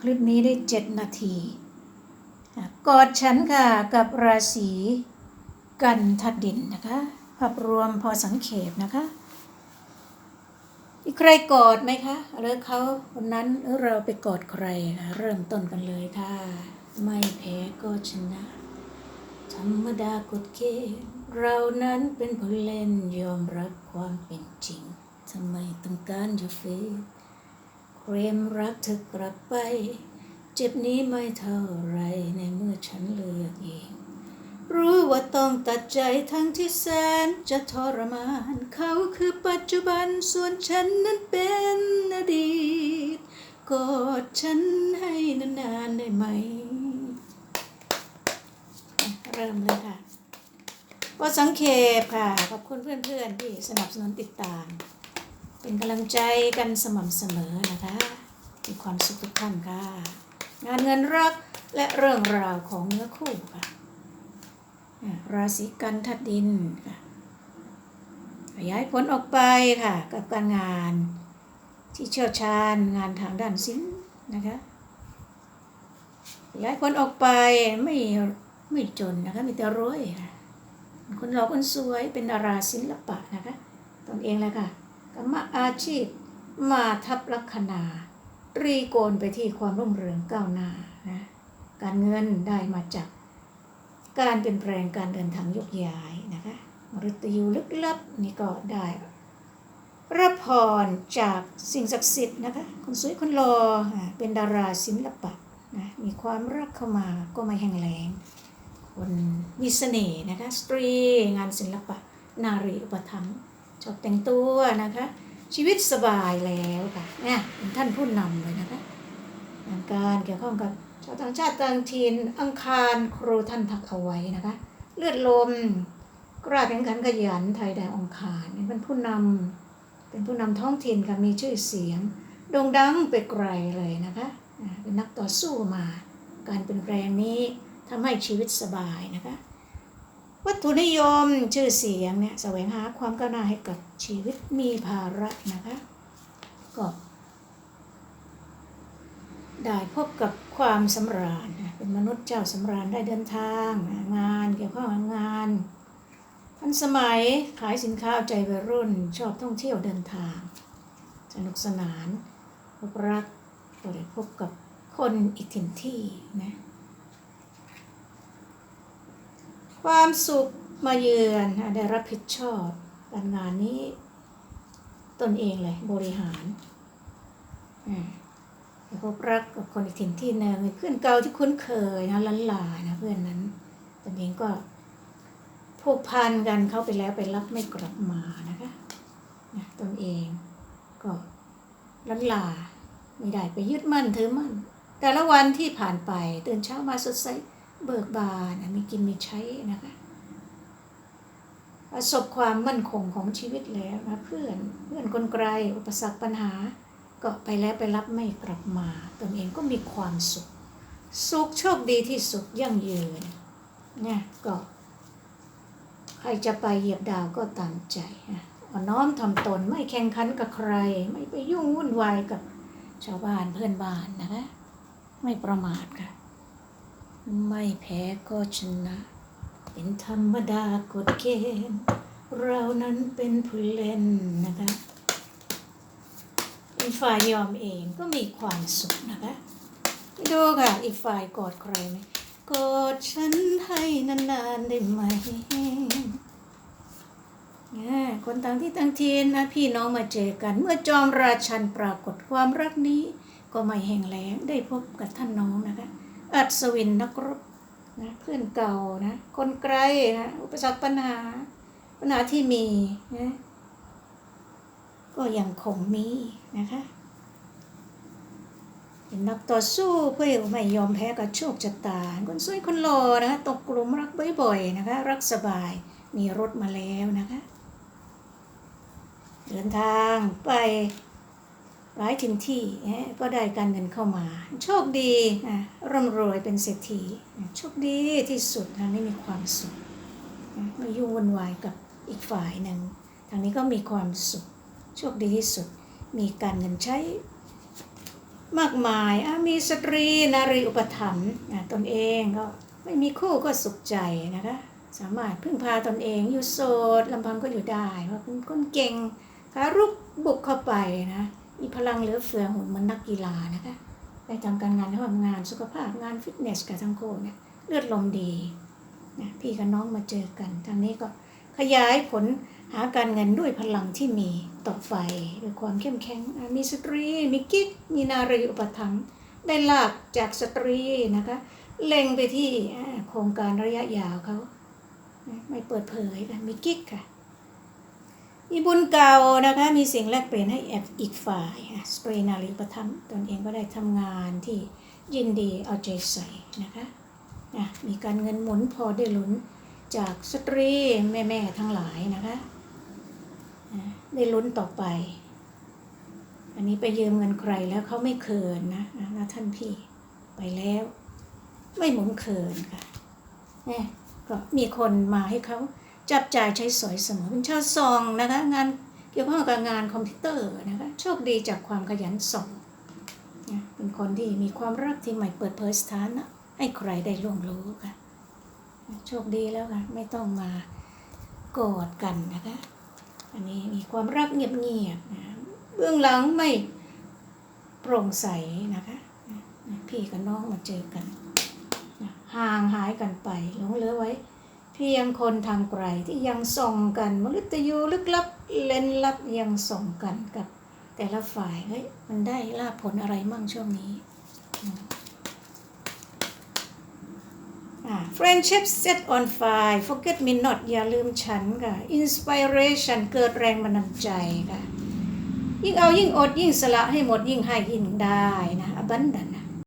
คลิปนี้ได้เจ็ดนาทีกอดฉันค่ะกับราศีกันทัดดินนะคะภาพรวมพอสังเขปนะคะมีใครกอดไหมคะหรือเขาคนนั้นหรือเราไปกอดใครคะเริ่มต้นกันเลยค่ะ ไม่แพ้ก็ชนะ ธรรมดากฎเกณฑ์เรานั้นเป็นผู้เล่นยอมรับความเป็นจริงทำไมต้องการจะเฟี เครมรักเธอกลับไป เจ็บนี้ไม่เท่าไรในเมื่อฉันเลือกเองรู้ว่าต้องตัดใจทั้งที่แสนจะทรมาน เขาคือปัจจุบันส่วนฉันนั้นเป็นอดีตกอดฉันให้นานๆได้ไหม เริ่มเลยค่ะก็สังเขปค่ะ ขอบคุณเพื่อนๆที่สนับสนุนติดตาม เป็นกำลังใจกันสม่ำเสมอนะคะมีความสุขทุกท่านค่ะ งานเงินรักและเรื่องราวของเนื้อคู่ค่ะ ราศีกันทัดดินค่ะขยายผลออกไปค่ะ กับการงานที่เชี่ยวชาญงานทางด้านศิลป์นะคะขยายผลออกไปไม่ไม่จนนะคะมีแต่รวยค่ะคนหล่อคนสวยเป็นดาราศิลปะนะคะตนเองแหละค่ะ กรรมอาชีพมาทับลัคนารีโกนไปที่ความรุ่งเรืองก้าวหน้านะการเงินได้มาจาก การเปลี่ยนแปลงการเดินทางยกย้ายนะคะมฤตยูลึกลับนี่ก็ได้รับพรจากสิ่งศักดิ์สิทธิ์นะคะคนสวยคนหล่อเป็นดาราศิลปะนะมีความรักเข้ามาก็ไม่แห้งแล้งคนมีเสน่ห์นะคะสตรีงานศิลปะ นารีอุปถัมภ์ ชอบแต่งตัวนะคะ ชีวิตสบายแล้วค่ะเนี่ยเป็นท่านผู้นำเลยนะคะงานการเกี่ยวข้องกับชาวต่างชาติต่างถิ่นอังคารครูท่านทักเอาไว้นะคะ เลือดลมกล้าแข่งขันขยันไทยแดงองคารเป็นผู้นำเป็นผู้นำท้องถิ่นค่ะมีชื่อเสียงโด่งดังไปไกลเลยนะคะเป็นนักต่อสู้มา การเป็นแปลงนี้ทำให้ชีวิตสบายนะคะ วัตถุนิยมชื่อเสียงเนี่ยแสวงหาความก้าวหน้าให้กับชีวิตมีภาระนะคะก็ได้พบกับความสำราญเป็นมนุษย์เจ้าสำราญได้เดินทาง งานเกี่ยวข้องงานทันสมัยขายสินค้าเอาใจวัยรุ่นชอบท่องเที่ยวเดินทาง สนุกสนานพบรักก็ได้พบกับคนอีกถิ่นที่นะ ความสุขมาเยือนได้รับผิดชอบการงานนี้ ตนเองเลยบริหารพบรักกับคนอีกถิ่นที่หนึ่งเพื่อนเก่าที่คุ้นเคยนะลันลานะเพื่อนนั้นตนเองก็ผูกพันกันเข้าไปแล้วไปรับไม่กลับมานะคะนะตนเองก็ลันลาไม่ได้ไปยึดมั่นถือมั่น แต่ละวันที่ผ่านไปตื่นเช้ามาสดใส เบิกบานมีกินมีใช้นะคะประสบความมั่นคงของชีวิตแล้วนะเพื่อนเพื่อนคนไกลอุปสรรคปัญหา ก็ไปแล้วไปรับไม่กลับมาตนเองก็มีความสุข สุขโชคดีที่สุดยั่งยืนเนี่ยก็ใครจะไปเหยียบดาวก็ตามใจนะอ่อนน้อมทำตนไม่แข่งขันกับใคร ไม่ไปยุ่งวุ่นวายกับชาวบ้านเพื่อนบ้านนะคะ ไม่ประมาทค่ะ ไม่แพ้ก็ชนะ เป็นธรรมดากฎเกณฑ์เรานั้นเป็นผู้เล่นนะคะอีกฝ่ายยอมเองก็มีความสุขนะคะดูค่ะอีกฝ่ายกอดใครไหมกอดฉันให้นานๆได้ไหมคนต่างที่ต่างถิ่นนะพี่น้องมาเจอกัน เมื่อจอมราชันปรากฏความรักนี้ ก็ไม่แห้งแล้งได้พบกับท่านน้องนะคะ อัศวินนักรบนะเพื่อนเก่านะคนไกลนะอุปสรรคปัญหา ปัญหาที่มีนะก็ยังคงมีนะคะเป็นนักต่อสู้เพื่อไม่ยอมแพ้กับโชคชะตา คนสวยคนหล่อนะคะตกกลุ่มรักบ่อยๆนะคะ รักสบายมีรถมาแล้วนะคะ เดินทางไป หลายถิ่นที่ก็ได้การเงินเข้ามา โชคดีนะร่ำรวยเป็นเศรษฐีโชคดีที่สุดนะไม่มีความสุขไม่ยุ่งวุ่นวายกับอีกฝ่ายหนึ่งทางนี้ก็มีความสุขโชคดีที่สุด มีการเงินใช้มากมายมีสตรีนารีอุปถัมภ์ตนเองก็ไม่มีคู่ก็สุขใจนะคะสามารถพึ่งพาตนเองอยู่โสดลำพังก็อยู่ได้เพราะเป็นคนเก่งขารุกบุกเข้าไปนะ มีพลังเหลือเฟือหุ่นเหมือนนักกีฬานะคะไปทำการงานทำงานสุขภาพงานฟิตเนสกับทั้งคู่เนี่ยเลือดลมดีนะพี่กับน้องมาเจอกันทางนี้ก็ขยายผลหาการเงินด้วยพลังที่มีต่อไปด้วยความเข้มแข็งมีสตรี มีกิ๊กมีนารีอุปถัมภ์ได้ลากจากสตรีนะคะเล็งไปที่โครงการระยะยาวเขาไม่เปิดเผยค่ะมีกิ๊กค่ะ มีบุญเก่านะคะ มีสิ่งแลกเปลี่ยนให้แอบอีกฝ่ายค่ะสตรีนารีประทับตนเองก็ได้ทำงานที่ยินดีเอาใจใส่นะคะนะมีการเงินหมุนพอได้ลุ้นจากสตรีแม่ๆทั้งหลายนะคะนะได้ลุ้นต่อไป อันนี้ไปยืมเงินใครแล้วเขาไม่เขินนะนะนะท่านพี่ไปแล้ว ไม่หมุนเขินค่ะนี่ก็มีคนมาให้เขา จับจ่ายใช้สอยเสมอเป็นชาวซองนะคะงานเกี่ยวข้องกับงานคอมพิวเตอร์นะคะโชคดีจากความขยันส่องนะเป็นคนที่มีความรักที่ไม่เปิดเผยสถานะให้ใครได้ล่วงรู้ค่ะโชคดีแล้วค่ะไม่ต้องมาโกอดกันนะคะอันนี้มีความรักเงียบๆนะเบื้องหลังไม่โปร่งใสนะคะพี่กับน้องมาเจอกันห่างหายกันไปหลงเหลือไว้ เพียงคนทางไกลที่ยังส่งกันมฤตยูลึกลับเล่นลับยังส่งกันกับ แต่ละฝ่ายเฮ้ยมันได้ลาบผลอะไรมั่งช่วงนี้อ่า friendship set on fire forget me not อย่าลืมฉันค่ะ inspiration เกิดแรงบันดาลใจค่ะยิ่งเอายิ่งอดยิ่งสละให้หมดยิ่งให้ยิ่งได้นะ abundant น